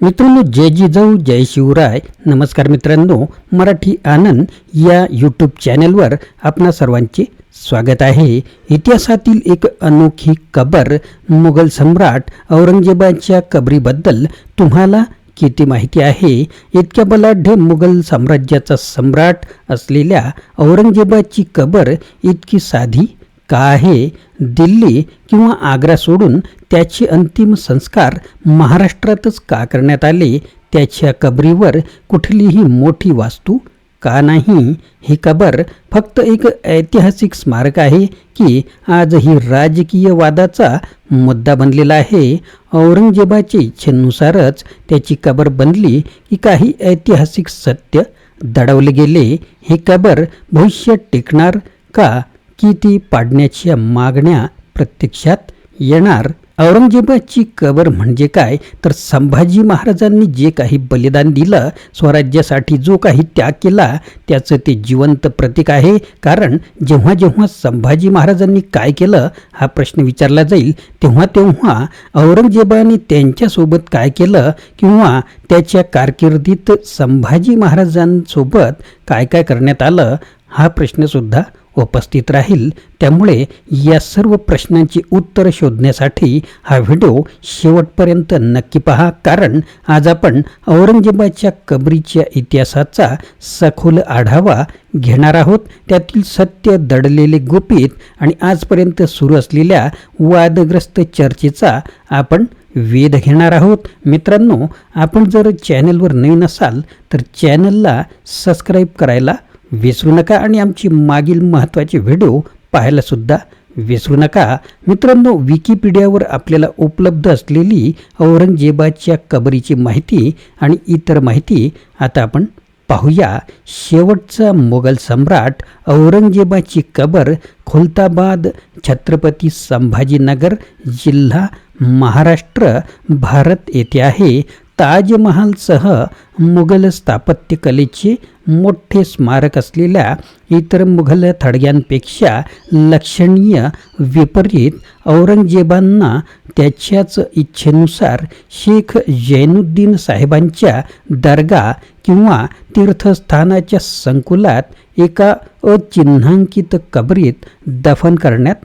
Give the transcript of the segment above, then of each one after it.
मित्रांनो जय जिजाऊ जय शिवराय. नमस्कार मित्रांनो मराठी आनंद या यूट्यूब चॅनलवर आपणा सर्वांचे स्वागत आहे. इतिहासातील एक अनोखी कबर मुघल सम्राट औरंगजेबाच्या कबरीबद्दल तुम्हाला किती माहिती आहे? इतक्या बलाढ्य मुघल साम्राज्याचा सम्राट असलेल्या औरंगजेबाची कबर इतकी साधी का आहे दिल्ली किंवा आग्रा सोडून त्याचे अंतिम संस्कार महाराष्ट्रातच का करण्यात आले? त्याच्या कबरीवर कुठलीही मोठी वास्तू का नाही? ही कबर फक्त एक ऐतिहासिक स्मारक आहे की आजही राजकीय वादाचा मुद्दा बनलेला आहे. औरंगजेबाच्या इच्छेनुसारच त्याची कबर बनली की काही ऐतिहासिक सत्य दडवले गेले. ही कबर भविष्यात टिकणार का? की ती पाडण्याच्या मागण्या प्रत्यक्षात येणार. औरंगजेबाची कबर म्हणजे काय? तर संभाजी महाराजांनी जे काही बलिदान दिलं स्वराज्यासाठी जो काही त्याग केला त्याचं ते जिवंत प्रतीक आहे. कारण जेव्हा जेव्हा संभाजी महाराजांनी काय केलं हा प्रश्न विचारला जाईल. तेव्हा तेव्हा औरंगजेबाने त्यांच्यासोबत काय केलं किंवा त्याच्या कारकिर्दीत संभाजी महाराजांसोबत काय काय करण्यात आलं हा प्रश्नसुद्धा उपस्थित राहील. त्यामुळे या सर्व प्रश्नांची उत्तरं शोधण्यासाठी हा व्हिडिओ शेवटपर्यंत नक्की पहा. कारण आज आपण औरंगजेबाच्या कबरीच्या इतिहासाचा सखोल आढावा घेणार आहोत. त्यातील सत्य दडलेले गुपित आणि आजपर्यंत सुरू असलेल्या वादग्रस्त चर्चेचा आपण वेध घेणार आहोत. मित्रांनो आपण जर चॅनलवर नवीन असाल तर चॅनलला सबस्क्राईब करायला विसरू नका आणि आमची मागील महत्त्वाचे व्हिडिओ पाहायलासुद्धा विसरू नका. मित्रांनो विकिपीडियावर आपल्याला उपलब्ध असलेली औरंगजेबाच्या कबरीची माहिती आणि इतर माहिती आता आपण पाहूया. शेवटचा मोगल सम्राट औरंगजेबाची कबर खुलताबाद छत्रपती संभाजीनगर जिल्हा महाराष्ट्र भारत येथे आहे. ताजमहालसह मुघल स्थापत्यकलेचे मोठे स्मारक असलेल्या इतर मुघल थडग्यांपेक्षा लक्षणीय विपरीत औरंगजेबांना त्याच्याच इच्छेनुसार शेख जैनुद्दीन साहेबांच्या दर्गा किंवा तीर्थस्थानाच्या संकुलात एका अचिन्हांकित कबरीत दफन करण्यात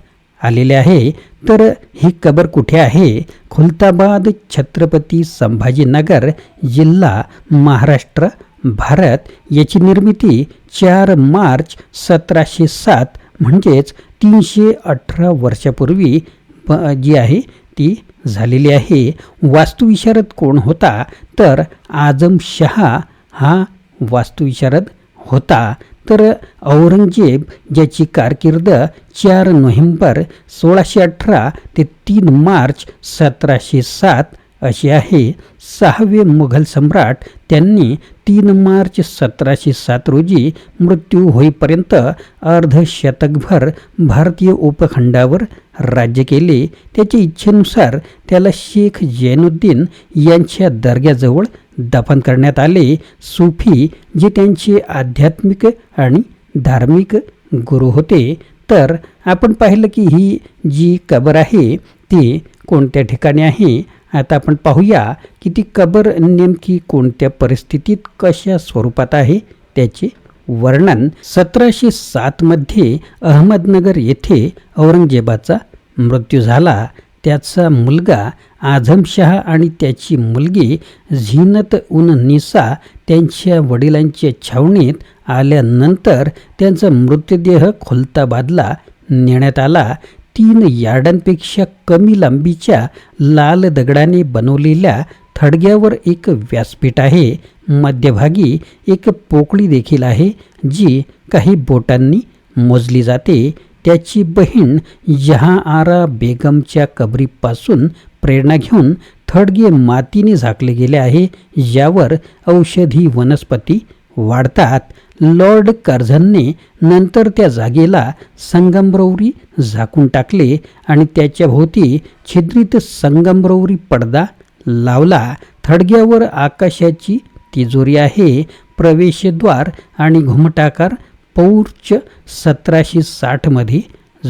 आलेले आहे. तर ही कबर कुठे आहे? खुलताबाद छत्रपती संभाजीनगर जिल्हा महाराष्ट्र भारत याची निर्मिती चार मार्च सतराशे सात म्हणजेच तीनशे अठरा वर्षापूर्वी जी आहे ती झालेली आहे. वास्तुविशारद कोण होता? तर आजम शहा हा वास्तुविशारद होता. तर औरंगजेब ज्याची कारकीर्द चार नोव्हेंबर सोळाशे अठरा ते तीन मार्च सतराशे सात अशी आहे. सहावे मुघल सम्राट त्यांनी तीन मार्च सतराशे सात रोजी मृत्यू होईपर्यंत अर्धशतकभर भारतीय उपखंडावर राज्य केले. त्याच्या इच्छेनुसार त्याला शेख जैनुद्दीन यांच्या दर्ग्याजवळ दफन करण्यात आले. सुफी जे त्यांचे आध्यात्मिक आणि धार्मिक गुरु होते. तर आपण पाहिलं की ही जी कबर आहे ती कोणत्या ठिकाणी आहे? आता आपण पाहूया की ती कबर नेमकी कोणत्या परिस्थितीत कशा स्वरूपात आहे? त्याचे वर्णन सतराशे सातमध्ये अहमदनगर येथे औरंगजेबाचा मृत्यू झाला. त्याचा मुलगा आझमशहा आणि त्याची मुलगी झीनत उन निसा त्यांच्या वडिलांच्या छावणीत आल्यानंतर त्यांचा मृतदेह खुलताबादला नेण्यात आला. तीन यार्डांपेक्षा कमी लांबीच्या लाल दगडाने बनवलेल्या थडग्यावर एक व्यासपीठ आहे. मध्यभागी एक पोकळी देखील आहे जी काही बोटांनी मोजली जाते. त्याची बहीण जहा आरा बेगमच्या कबरीपासून प्रेरणा घेऊन थडगे मातीने झाकले गेले आहे यावर औषधी वनस्पती वाढतात. लॉर्ड कर्झनने नंतर त्या जागेला संगमरवरी झाकून टाकले आणि त्याच्याभोवती छिद्रित संगमरवरी पडदा लावला. थडग्यावर आकाशाची तिजोरी आहे प्रवेशद्वार आणि घुमटाकार पौर्च सतराशे साठमध्ये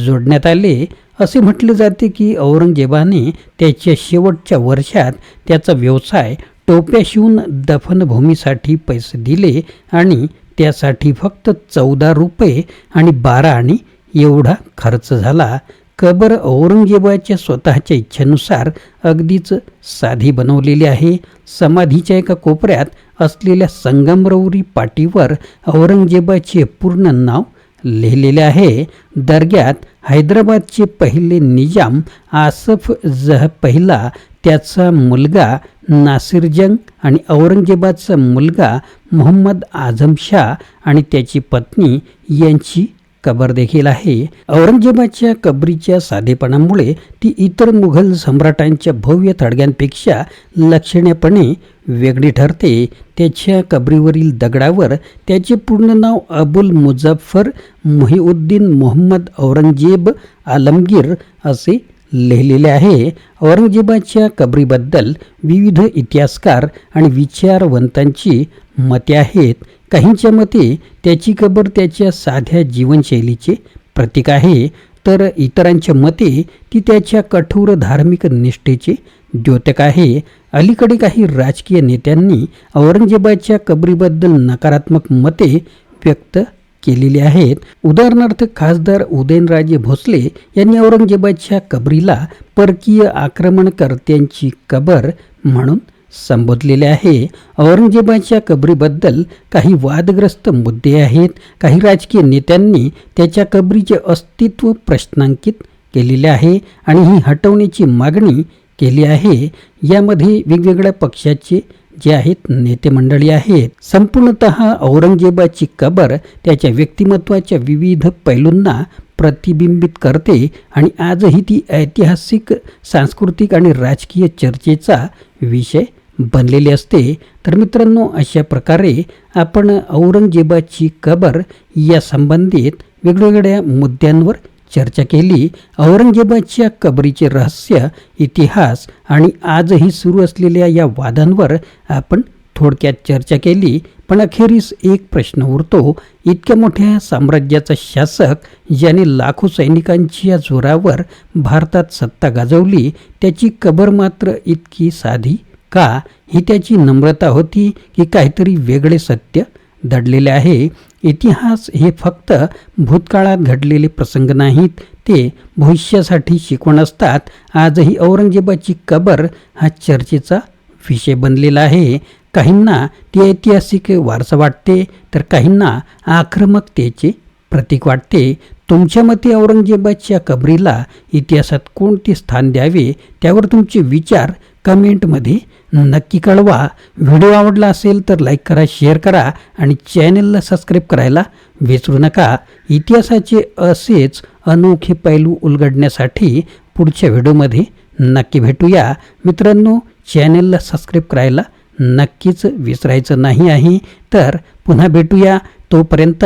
जोडण्यात आले. असे म्हटले जाते की औरंगजेबाने त्याच्या शेवटच्या वर्षात त्याचा व्यवसाय टोप्या शिवून दफनभूमीसाठी पैसे दिले आणि त्यासाठी फक्त चौदा रुपये आणि बारा आणि एवढा खर्च झाला. कबर औरंगजेबाच्या स्वतःच्या इच्छेनुसार अगदीच साधी बनवलेली आहे. समाधीच्या एका कोपऱ्यात असलेल्या संगमरवरी पाटीवर औरंगजेबाचे पूर्ण नाव लिहिलेले आहे. दर्ग्यात हैदराबादचे पहिले निजाम आसफ जह पहिला त्याचा मुलगा नासिरजंग आणि औरंगजेबाचा मुलगा मोहम्मद आझम शाह आणि त्याची पत्नी यांची कबर देखील आहे. औरंगजेबाच्या कबरीच्या साधेपणामुळे ती इतर मुघल सम्राटांच्या भव्य थडग्यांपेक्षा लक्षणीयपणे वेगळी ठरते. त्याच्या कबरीवरील दगडावर त्याचे पूर्ण नाव अबुल मुझफ्फर मुहिउद्दीन मोहम्मद औरंगजेब आलमगीर असे लिहिलेले आहे. औरंगजेबाच्या कबरीबद्दल विविध इतिहासकार आणि विचारवंतांची मते आहेत. काहींच्या मते त्याची कबर त्याच्या साध्या जीवनशैलीचे प्रतीक आहे. तर इतरांच्या मते ती त्याच्या कठोर धार्मिक निष्ठेचे द्योतक आहे. अलीकडे काही राजकीय नेत्यांनी औरंगजेबाच्या कबरीबद्दल नकारात्मक मते व्यक्त केलेली आहेत. उदाहरणार्थ खासदार उदयनराजे भोसले यांनी औरंगजेबाच्या कबरीला परकीय आक्रमणकर्त्यांची कबर म्हणून संबोधलेले आहे. औरंगजेबाच्या कबरीबद्दल काही वादग्रस्त मुद्दे आहेत. काही राजकीय नेत्यांनी त्याच्या कबरीचे अस्तित्व प्रश्नांकित केलेले आहे आणि ही हटवण्याची मागणी केली आहे. यामध्ये वेगवेगळ्या पक्षाचे जे आहेत नेते मंडळी आहेत संपूर्णत औरंगजेबाची कबर त्याच्या व्यक्तिमत्वाच्या विविध पैलूंना प्रतिबिंबित करते आणि आजही ती ऐतिहासिक सांस्कृतिक आणि राजकीय चर्चेचा विषय बनलेले असते. तर मित्रांनो अशा प्रकारे आपण औरंगजेबाची कबर या संबंधित वेगवेगळ्या मुद्द्यांवर चर्चा केली. औरंगजेबाच्या कबरीचे रहस्य इतिहास आणि आजही सुरू असलेल्या या वादांवर आपण थोडक्यात चर्चा केली. पण अखेरीस एक प्रश्न उरतो. इतक्या मोठ्या साम्राज्याचा शासक ज्याने लाखो सैनिकांच्या जोरावर भारतात सत्ता गाजवली त्याची कबर मात्र इतकी साधी का? ही त्याची नम्रता होती की काहीतरी वेगळे सत्य? दडलेले आहे. इतिहास हे फक्त भूतकाळात घडलेले प्रसंग नाहीत ते भविष्यासाठी शिकवण असतात. आजही औरंगजेबाची कबर हा चर्चेचा विषय बनलेला आहे. काहींना ती ऐतिहासिक वारसा वाटते तर काहींना आक्रमकतेचे प्रतीक वाटते. तुमच्या मते औरंगजेबाच्या कबरीला इतिहासात कोणते स्थान द्यावे? त्यावर तुमचे विचार कमेंटमध्ये नक्की कळवा. व्हिडिओ आवडला असेल तर लाईक करा शेअर करा आणि चॅनलला सबस्क्राईब करायला विसरू नका. इतिहासाचे असेच अनोखे पैलू उलगडण्यासाठी पुढच्या व्हिडिओमध्ये नक्की भेटूया. मित्रांनो चॅनलला सबस्क्राईब करायला नक्कीच विसरायचं नाही आहे. तर पुन्हा भेटूया. तोपर्यंत